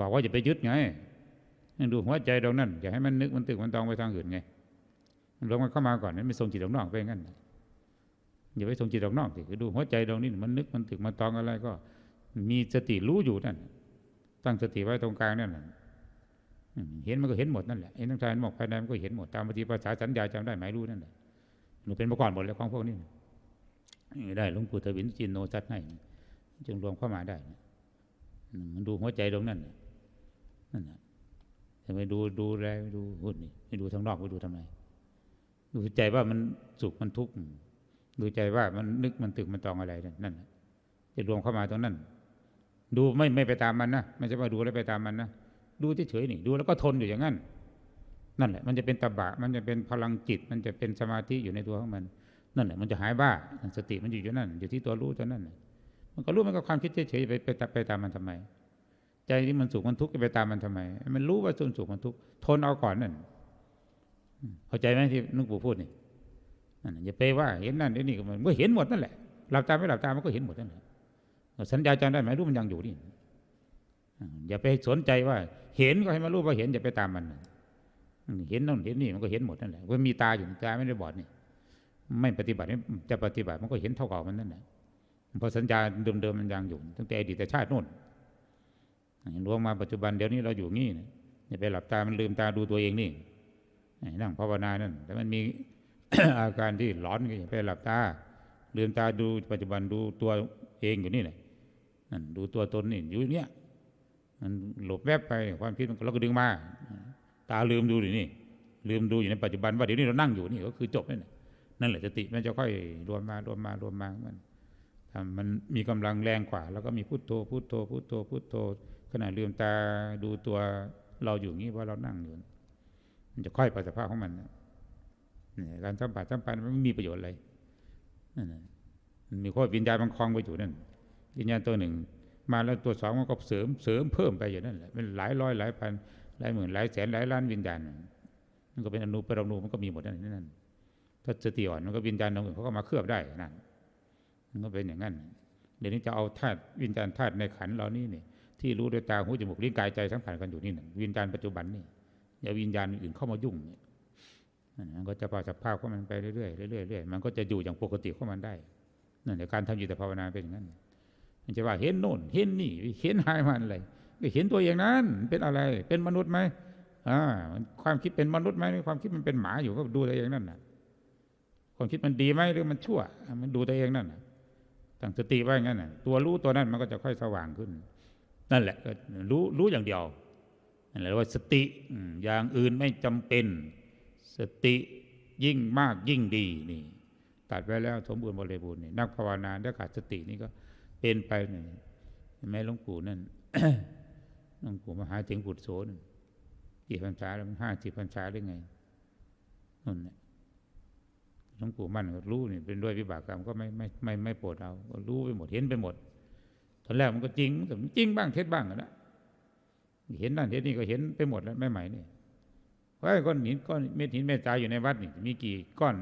บอกว่าอย่าไปยึดไงดูหัวใจตรงนั้นอย่าให้มันนึกมันตึกมันตองไปทางอื่นไงมันลงมันเข้ามาก่อนนั้นไม่ส่งจิตออกนอกไปงั้นอย่าไปส่งจิตออกนอกสิคือดูหัวใจตรงนี้มันนึกมันตึกมันตองอะไรก็ มีสติรู้อยู่นั่นตั้งสติไว้ตรงกลางนั่นเห็นมันก็เห็นหมดนั่นแหละเห็นทั้งกายหมอกภายในมันก็เห็นหมดตามปฏิภาษาสัญญาจำได้หมายรู้นั่นแหละหนูเป็นมาก่อนหมดแล้วของพวกนี้ได้หลวงปู่ทวินจินโนจัดให้จึงรวมเข้ามาได้มมันดูหัวใจตรงนั้น น่ะนั่นแหละจะไปดูดูแลไปดูหุ่นนี่ไปดูทางนอกไปดูทำไมดูใจว่ามันสุขมันทุกข์ดูใจว่ามันนึกมันตึกมันตองอะไรนั่นนั่นน่ะจะรวมเข้ามาตรงนั้น ดูไม่ไม่ไปตามมันนะไม่ใช่ว่าดูแล้วไปตามมันนะดูเฉยๆนี่ ดูแล้วก็ทนอยู่อย่างนั้นนั่นแหละ มันจะเป็นตบะ มันจะเป็นพลังจิต มันจะเป็นสมาธิอยู่ในตัวของมัน นั่นแหละ มันจะหายบ้าสติมันอยู่อยู่นั่น อยู่ที่ตัวรู้ตัวนั่นน่ะมันก็รู้มันก็ความคิดเฉยๆไปไปไปตามมันทำไม ใจที่มันสุขมันทุกข์จะไปตามมันทำไม มันรู้ว่าสุขสุขมันทุกข์ทนเอาก่อนนั่นเข้าใจไหมที่นุกปู่พูดนี่อย่าไปว่าเห็นนั่นเห็นนี่ก็มันก็เห็นหมดนั่นแหละหลับตาไม่หลับตามันก็เห็นหมดนั่นแหละสัญญาจำได้ไหมรู้มันยังอยู่นี่อย่าไปสนใจว่า เห็นก็ให้มันรู้ว่าเห็นอย่าไปตามมันเห็นนั่นเห็นนี่มันก็เห็นหมดนั่นแหละว่ามีตาอยู่ตาไม่ได้บอดนี่ไม่ปฏิบัติจะปฏิบัติมันก็เห็นเท่าเก่ามันนั่นแหละเพราะสัญญาเดิมๆมันยังอยู่ตั้งแต่อดีตชาติโน่น ห็นรวมมาปัจจุบันเดี๋ยวนี้เราอยู่งี้นะอย่าไปหลับตามันลืมตาดูตัวเองนี่นั่งภาวนานั่นแต่มันมีอาการที่หลอนก็อย่าไปหลับตาลืมตาดูปัจจุบันดูตัวเองอยู่นี่แหละนั่นดูตัวตนนี่อยู่เนี้ยมันหลบแวบไปความคิดมันเราก็ดึงมา ตาลืมดูอยู่นี่ ลืมดูอยู่ในปัจจุบันว่าเดี๋ยวนี้เรานั่งอยู่นี่ก็คือจบนั่นแหละนั่นแหละสติมันจะค่อยรวมมารวมมารวมมามันถ้ามันมีกำลังแรงกว่า แล้วก็มีพุทโธพุทโธพุทโธพุทโธ ขณะลืมตาดูตัวเราอยู่งี้ว่าเรานั่งอยู่มันจะค่อยไปสภาพของมันเนี่ยการสัมผัสสัมพันธ์มันไม่มีประโยชน์อะไรมันมีข้อวิญญาณมันคลองไปอยู่นั่นวิญญาณตัวหนึ่ง มาแล้วตัวสองมันก็เสริมเสริมเพิ่มไปอยู่นั่นแหละเป็นหลายร้อยหลายพันหลายหมื่นหลายแสนหลายล้านวิญญาณมันก็เป็นอนุปรมาณูมันก็มีหมดนั่นนั่นถ้าสติอ่อนมันก็วิญญาณตรงอื่นเขาก็มาเคลือบได้นั่นมันก็เป็นอย่างนั้นเดี๋ยวนี้จะเอาธาตุวิญญาณธาตุในขันเรานี่นี่ย ที่รู้ด้วยตาหูจมูกลิ้นกายใจสัมผัสกันอยู่นี่นะวิญญาณปัจจุบันนี่อย่าวิญญาณอื่นเข้ามายุ่งเนี่ยมันก็จะปล่อยสภาพของมันไปเรื่อยๆเรื่อยๆเรื่อยๆมันก็จะอยู่อย่างปกติของมันได้นั่นแหละการทำจิตภาวนาเป็นอย่างนั้นมันจะว่าเห็นโน่นเห็นนี่เห็นหายมันอะไรก็เห็นตัวอย่างนั้นเป็นอะไร เป็นมนุษย์ไหมอ่าความคิดเป็นมนุษย์ไหมความคิดมันเป็นหมาอยู่ก็ดูตัวเองนั่นน่ะความคิดมันดีไหมหรือมันชั่ว มันดูตัวเองนั่นน่ะตั้งสติไว้อย่างนั้นน่ะตัวรู้ตัวนั้นมันก็จะค่อยสว่างขึ้น นั่นแหละก็รู้รู้อย่างเดียวนั่นแหละว่าสติอย่างอื่นไม่จำเป็น สติยิ่งมากยิ่งดีนี่ตัดไว้แล้วสมบูรณ์บริบูรณ์นี่นักภาวนาถ้าขาดสตินี่ก็เป็นไปนี่เห็นไหมหลวงปู่นั่นหลวงปู่มหาเถงปุตโสนกี่พรรษาแล้วห้าสิบพรรษาหรือไงนั่นแหละหลวงปู่มั่นรู้นี่เป็นด้วยวิบากกรรมก็ไม่ไม่ไม่ไม่ปรดเอารู้ไปหมดเห็นไปหมด ตอนแรกมันก็จริงแต่มันจริงบ้างเท็จบ้างนะเห็นนั่นเห็นนี่ก็เห็นไปหมดแล้วไม่ใหม่นี่ว่าก้อนหินก้อนเม็ดหินเม็ดทรายอยู่ในวัดนี่มีกี่ก้อน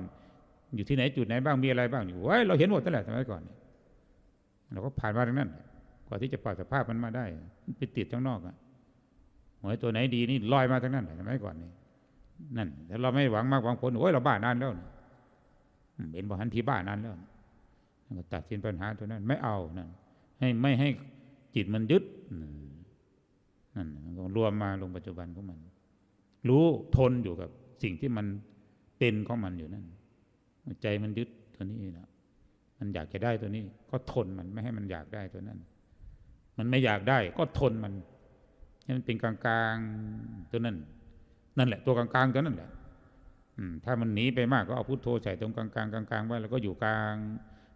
อยู่ที่ไหนจุดไหนบ้างมีอะไรบ้างนี่โอ้ยเราเห็นหมดตั้งแต่สมัยก่อนเนี่เราก็ผ่านมาทั้งนั้นกว่าที่จะปล่อยสภาพมันมาได้ไปติดข้างนอกอะหวยตัวไหนดีนี่ลอยมาทั้งนั้นสมัยก่อนนี่นั่นถ้าเราไม่หวังมากหวังผลโอ้ยเราบ้านานแล้วเห็นบ่หันทีบ้านานแล้วก็ตัดสินปัญหาตัวนั้นไม่เอานั่น ให้ไม่ให้จิตมันยึดนั่นมันก็รวมมาลงปัจจุบันของมัน รู้ทนอยู่กับสิ่งที่มันเป็นของมันอยู่นั่นใจมันยึดตัวนี้นะมันอยากจะได้ตัวนี้ ก็ทนมันไม่ให้มันอยากได้ตัวนั้น มันไม่อยากได้ ก็ทนมันให้มันเป็นกลางๆตัวนั้น นั่นแหละ ตัวกลางๆตัวนั้นแหละอืมถ้ามันหนีไปมากก็เอาพุทโธใส่ตรงกลางๆกลางๆไว้แล้วก็อยู่กลาง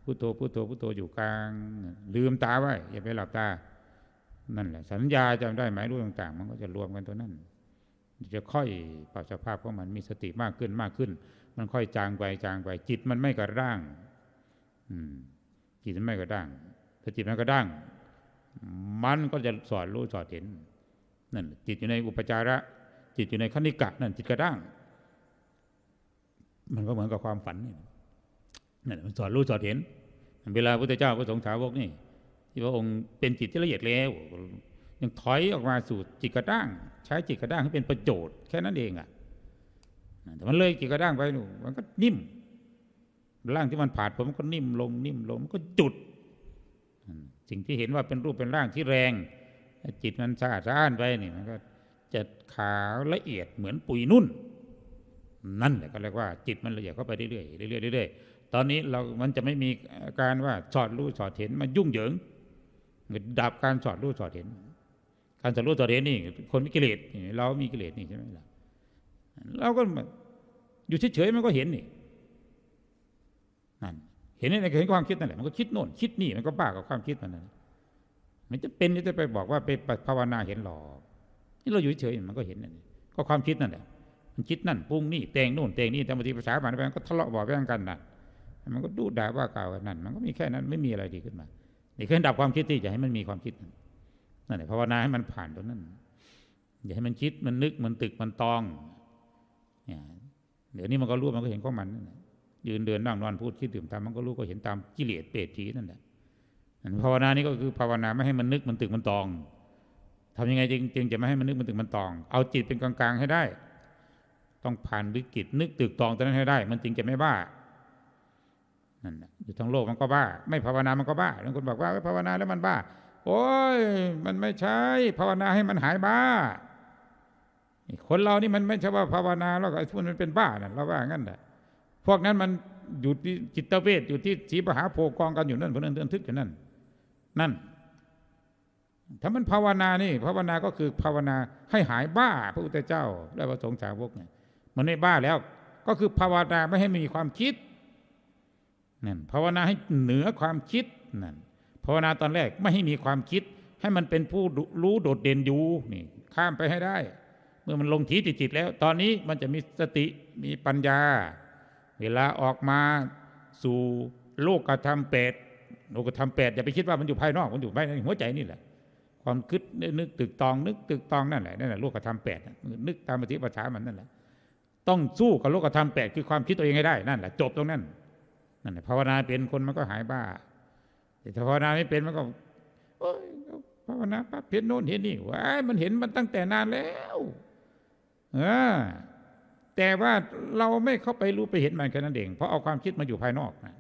พุทโธพุทโธพุทโธอยู่กลาง ลืมตาไว้อย่าไปหลับตา นั่นแหละ สัญญาจำได้ไหมรู้ต่าง ๆ มันก็จะรวมกันตัวนั้น จะค่อยปรับสภาพของมันมีสติมากขึ้นมากขึ้น มันค่อยจางไปจางไปจิตมันไม่กระด้าง อืม จิตมันไม่กระด้างถ้าจิตมันกระด้าง มันก็จะสอดรู้สอดเห็นนั่นจิตอยู่ในอุปจาระ จิตอยู่ในคณิกะ นั่นจิตกระด้าง มันก็เหมือนกับความฝันนี่นั่นมันสอดรู้สอดเห็น เวลาพระพุทธเจ้าพระสงฆ์สาวกนี่ที่พระองค์เป็นจิตที่ละเอียดแล้ว ยังถอยออกมาสู่จิตกระด้าง ใช้จิตกระด้างให้เป็นประโยชน์แค่นั้นเองอะแต่มันเลยจิตกระด้างไปหนูมันก็นิ่มร่างที่มันผ่านผมมันก็นิ่มลงนิ่มลงมันก็จุด สิ่งที่เห็นว่าเป็นรูปเป็นร่างที่แรง จิตมันสะอาดสะอ้านไปนี่มันก็จะขาวละเอียดเหมือนปุ๋ยนุ่น นั่นแหละก็เรียกว่าจิตมันละเอียดเข้าไปเรื่อยๆเรื่อยๆเรื่อยๆ ตอนนี้เรามันจะไม่มีการว่าสอดรู้สอดเห็นมายุ่งเหยิงดับการสอดรู้สอดเห็น การสอดรู้สอดเห็นนี่ คนมีกิเลสเรามีกิเลสนี่ใช่ไหมล่ะเราก็อยู่เฉยๆมันก็เห็นนี่นั่นเห็นนี่เห็นความคิดนั่นแหละมันก็คิดโน่นคิดนี่มันก็บ้ากับความคิดมันนั่นมันจะเป็นจะไปบอกว่าไปภาวนาเห็นหรอกนี่เราอยู่เฉยมันก็เห็นนั่นก็ความคิดนั่นแหละมันคิดนั่นปรุงนี่แต่งโน่นแต่งนี่แต่บางทีภาษาบาลีก็ทะเลาะบอกแย่งกันนั่น มันก็ดูด่าว่ากล่าวกันนั่น มันก็มีแค่นั้นไม่มีอะไรดีขึ้นมานี่คือดับความคิดที่จะให้มันมีความคิดนั่นแหละภาวนาให้มันผ่านตรงนั้นอย่าให้มันคิดมันนึกมันตึกมันตองเนี่ยเดี๋ยวนี้มันก็รู้มันก็เห็นของมันนั่นแหละยืนเดินนั่งนอนพูดคิดดื่มทำมันก็รู้ก็เห็นตามกิเลสเปรตผีนั่นแหละภาวนานี่ก็คือภาวนาไม่ให้มันนึกมันตึกมันตองทำยังไงจึงจึงจะไม่ให้มันนึกมันตึกมันตอง เอาจิตเป็นกลางๆให้ได้ ต้องผ่านวิกฤตนึกตึกตองตรงนั้นให้ได้ มันจึงจะไม่บ้า นั่นแหละอยู่ทั้งโลกมันก็บ้า ไม่ภาวนามันก็บ้าบางคนบอกว่าภาวนาแล้วมันบ้า โอ้ยมันไม่ใช่ภาวนาให้มันหายบ้าคนเรานี่มันไม่ใช่ว่าภาวนาแล้วก็พวกมันเป็นบ้าน่ะเราว่างั้นแหละพวกนั้นมันอยู่ที่จิตเวชอยู่ที่สีปหาโพกองกันอยู่นั่นพนันเตือนทึกอยู่นั่น นั่น ถ้ามันภาวนานี่ ภาวนาก็คือภาวนาให้หายบ้าพระพุทธเจ้าและพระสงฆ์สาวกเนี่ยมันไม่บ้าแล้ว ก็คือภาวนาไม่ให้มีความคิด นั่นภาวนาให้เหนือความคิดนั่นภาวนาตอนแรกไม่ให้มีความคิด ให้มันเป็นผู้รู้โดดเด่นอยู่นี่ข้ามไปให้ได้ เมื่อมันลงทีจิตแล้ว ตอนนี้มันจะมีสติมีปัญญา เวลาออกมาสู่โลกกระทำแปดโลกกระทำแปดอย่าไปคิดว่ามันอยู่ภายนอกมันอยู่ภายในหัวใจนี่แหละ ความคิดนึกตึกตอง นึกตึกตองนั่นแหละนั่นแหละโลกกระทำแปดนึกตามปฏิปทามันนั่นแหละต้องสู้กับโลกกระทำแปดคือความคิดตัวเองให้ได้นั่นแหละจบตรงนั้น นั่นแหละภาวนาเป็นคนมันก็หายบ้า แต่ภาวนาไม่เป็นมันก็โอ้ยภาวนาปั๊บเห็นโน่นเห็นนี่ว้ายมันเห็นมันตั้งแต่นานแล้วเออแต่ว่าเราไม่เข้าไปรู้ไปเห็นมันแค่นั้นเองเพราะเอาความคิดมาอยู่ภายนอกนะ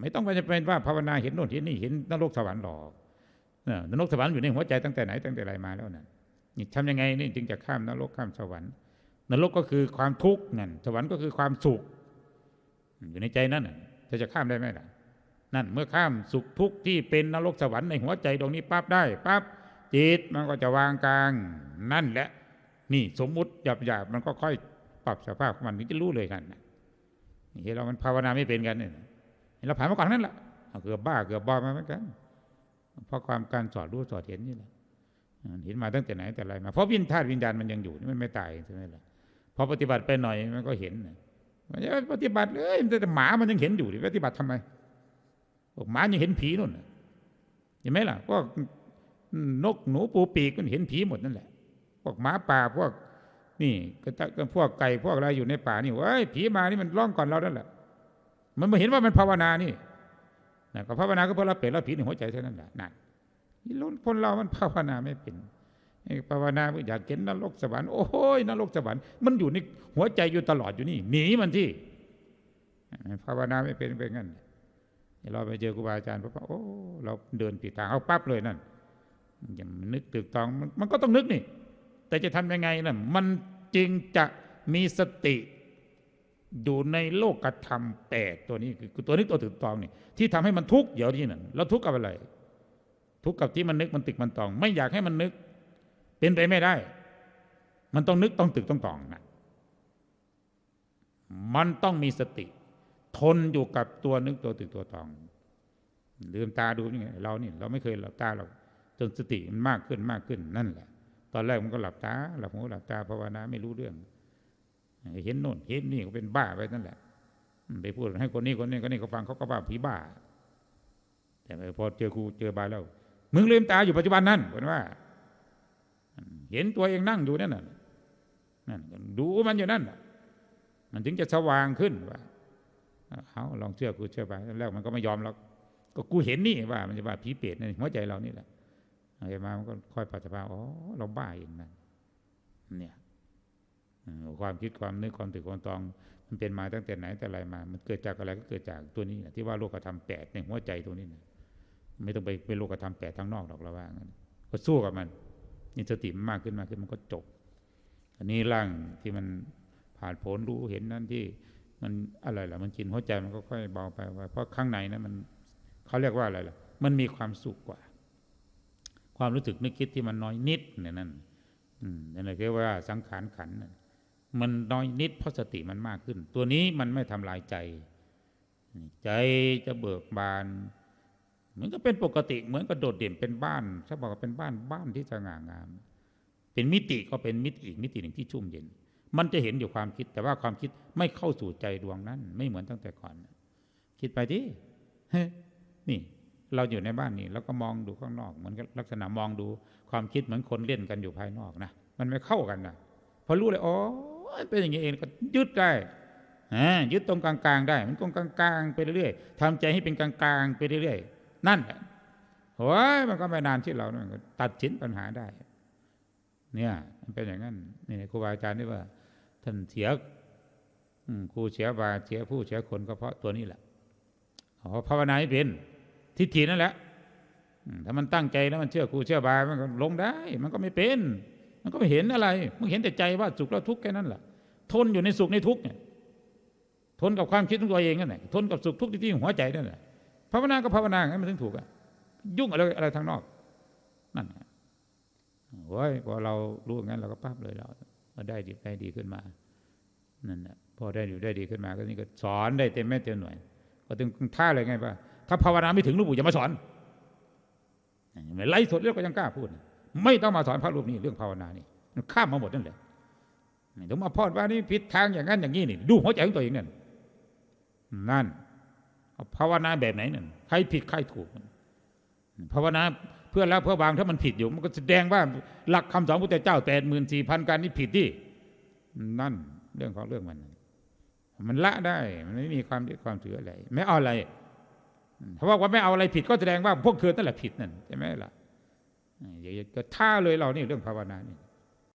ไม่ต้องไปจะเป็นว่าภาวนาเห็นโน่นเห็นนี่เห็นนรกสวรรค์หรอกนรกสวรรค์อยู่ในหัวใจตั้งแต่ไหนตั้งแต่ไรมาแล้วนะนี่ทำยังไงนี่จึงจะข้ามนรกข้ามสวรรค์นรกก็คือความทุกข์นั่นสวรรค์ก็คือความสุข อยู่ในใจนั่นจะจะข้ามได้ไหมล่ะนั่นเมื่อข้ามสุขทุกข์ที่เป็นนรกสวรรค์ในหัวใจตรงนี้ปั๊บได้ปั๊บจิตมันก็จะวางกลาง นั่นแหละ นี่สมมุติหยาบหยาบมันก็ค่อยปรับสภาพของมันถึงจะรู้เลยกันนี่เรามันภาวนาไม่เป็นกันเนี่ยเราผ่านมาก่อนนั่นแหละเกือบบ้าเกือบบ้ามาเหมือนกันเพราะความการสอดรู้สอดเห็นนี่แหละเห็นมาตั้งแต่ไหนแต่ไรมาเพราะวิญญาณวิญญาณมันยังอยู่นี่มันไม่ตายใช่ไหมล่ะพอปฏิบัติไปหน่อยมันก็เห็นมั ปฏิบัติเลยแต่หมามันยังเห็นอยู่ปฏิบัติทำไมหมายังเห็นผีนู่นเห็นไหมล่ะพวกนกหนูปูปีกมันเห็นผีหมดนั่นแหละ พวกหมาป่าพวก นี่ก็พวกไก่พวกอะไรอยู่ในป่านี่ว้ยผีมานี่มันร้องก่อนเรานั่นแหละ มันมาเห็นว่ามันภาวนานี่นะก็ภาวนาก็เพราะเราเป็นเราผีในหัวใจเท่านั้นแหละนั่นล้นคนเรามันภาวนาไม่เป็น ภาวนาอยากเห็นนรกสวรรค์โอ้ยนรกสวรรค์มันอยู่ในหัวใจอยู่ตลอดอยู่นี่หนีมันที่ภาวนาไม่เป็นเป็นงั้นเราไปเจอครูบาอาจารย์ปั๊บโอ้เราเดินผิดทางเอาปั๊บเลยนั่นอย่างนึกตึกตองมันก็ต้องนึกนี่ แต่จะทำยังไงนะ่ะมันจึงจะมีสติอยู่ในโลกธรรมแปดตัวนี้คือตัวนี้ตัวถึงตองนี่ที่ทำให้มันทุกข์เดี๋ยวนี้นั่นเราทุกข์กับอะไร ทุกข์กับที่มันนึกมันตึกมันตอง ไม่อยากให้มันนึก เป็นไปไม่ได้ มันต้องนึกต้องตึกต้องตองนะมันต้องมีสติ ทนอยู่กับตัวนึกตัวตึกตัวตอง ลืมตาดูยังไงเราเนี่เราไม่เคยหลับตาเราจนสติมันมากขึ้นมากขึ้นนั่นแหละ ตอนแรกมันก็หลับตาหลับหูหลับตาภาวนาไม่รู้เรื่อง เห็นโน่นเห็นนี่ก็เป็นบ้าไปนั่นแหละไปพูดให้คนนี้คนนี้คนนี้เขาฟังเขาก็บ้าผีบ้า แต่พอเจอครูเจอบาแล้วมึงลืมตาอยู่ปัจจุบันนั่นคนว่า เห็นตัวเองนั่งอยู่นั่นน่ะนั่นดูมันอยู่นั่นมันถึงจะสว่างขึ้นว่าเอาลองเชื่อกูเชื่อไปแล้วมันก็ไม่ยอมหรอกก็กูเห็นนี่ว่า มันจะว่าผีเปรตในหัวใจเรานี่แหละอะไรมามันก็ค่อยปรับสภาพอ๋อเราบ้าเองน่ะเนี่ยความคิดความนึกความถือความตอง มันเป็นมาตั้งแต่ไหนแต่ไรมา มันเกิดจากอะไรก็เกิดจากตัวนี้ที่ว่าโลกธรรมแปดในหัวใจตัวนี้นะไม่ต้องไปเป็นโลกธรรมแปดทางนอกหรอกเราว่างั้นก็สู้กับมัน นี่สติมมากขึ้นมากขึ้นมันก็จบ อันนี้ร่างที่มันผ่านผลรู้เห็นนั่นที่มันอะไรล่ะมันกินหัวใจมันก็ค่อยเบาไปไปเพราะข้างในนั้นมันเขาเรียกว่าอะไรล่ะ มันมีความสุขกว่า ความรู้สึกนึกคิดที่มันน้อยนิดเนี่ยนั่นนั่นแหละเรียกว่าสังขารขันมันน้อยนิดเพราะสติมันมากขึ้น ตัวนี้มันไม่ทำลายใจ ใจจะเบิกบาน มือนก็เป็นปกติเหมือนกับโดดเด่นเป็นบ้านถ้าบอกว่าเป็นบ้านบ้านที่สง่างาม เป็นมิติก็เป็นมิติอีกมิติหนึ่งที่ชุ่มเย็น มันจะเห็นอยู่ความคิด แต่ว่าความคิดไม่เข้าสู่ใจดวงนั้น ไม่เหมือนตั้งแต่ก่อน คิดไปที่นี่ เราอยู่ในบ้านนี่แล้วก็มองดูข้างนอกเหมือนลักษณะมองดูความคิดเหมือนคนเล่นกันอยู่ภายนอกนะมันไม่เข้ากันนะพอรู้เลยอ๋อเป็นอย่างนี้เองก็ยึดได้ยึดตรงกลางๆได้ มันตรงกลางๆไปเรื่อยๆทำใจให้เป็นกลางๆไปเรื่อยๆ นั่นแหละโอ้ยมันก็ไม่นานที่เราเนี่ยมันก็ตัดสินปัญหาได้ เนี่ย มันเป็นอย่างนั้นนี่ครูบาอาจารย์นี่ว่า ท่านเสียอืมครูเสียบาเสียผู้เสียคนก็เพราะตัวนี้แหละอ๋อภาวนาให้เป็นทิฏฐินั่นแหละถ้ามันตั้งใจแล้วมันเชื่อครูเชื่อบามันก็ลงได้ มันก็ไม่เป็น มันก็ไม่เห็นอะไร มันเห็นแต่ใจว่าสุขแล้วทุกข์แค่นั้นแหละทนอยู่ในสุขในทุกข์เนี่ยทนกับความคิดของตัวเองนั่นแหละทนกับสุขทุกข์ที่ที่หัวใจนั่นแหละ ภาวนาก็ภาวนางั้มันถึงถูกอะยุ่งอะไรอะไรทางนอก นั่นโอ้ยพอเรารู้อย่างนั้นเราก็ปั๊บเลยเราได้ดีได้ดีขึ้นมานั่นแหละพอได้อยู่ได้ดีขึ้นมาก็นี่ก็สอนได้เต็มแม่เต็มหน่วยก็ถึงท่าเลยไงป่ะถ้าภาวนาไม่ถึงหลูกปู่อย่ามาสอนไม่ไล่สดเรื่องก็ยังกล้าพูด ไม่ต้องมาสอนพระรูปนี้เรื่องภาวนานี่มันข้ามมาหมดนั่นแหละเดี๋ยวมาพอดว่านี่ผิดทางอย่างนั้นอย่างนี้นี่ ดูหัวใจของตัวเองนั่นนั่น ภาวนาแบบไหนนั่นใครผิดใครถูกภาวนาเพื่อแล้วเพื่อบางถ้ามันผิดอยู่ มันก็แสดงว่าหลักคำสอนพระพุทธเจ้าแปดหมื่นสี่พันการนี่ผิดที่นั่นเรื่องของเรื่องมัน มันละได้ มันไม่มีความยึดความถืออะไร ไม่เอาอะไรเพราะว่าไม่เอาอะไรผิดก็แสดงว่าพวกเธอนั่นแหละผิดนั่นใช่ไหมล่ะอย่าก็ท่าเลยเรานี่เรื่องภาวนานี่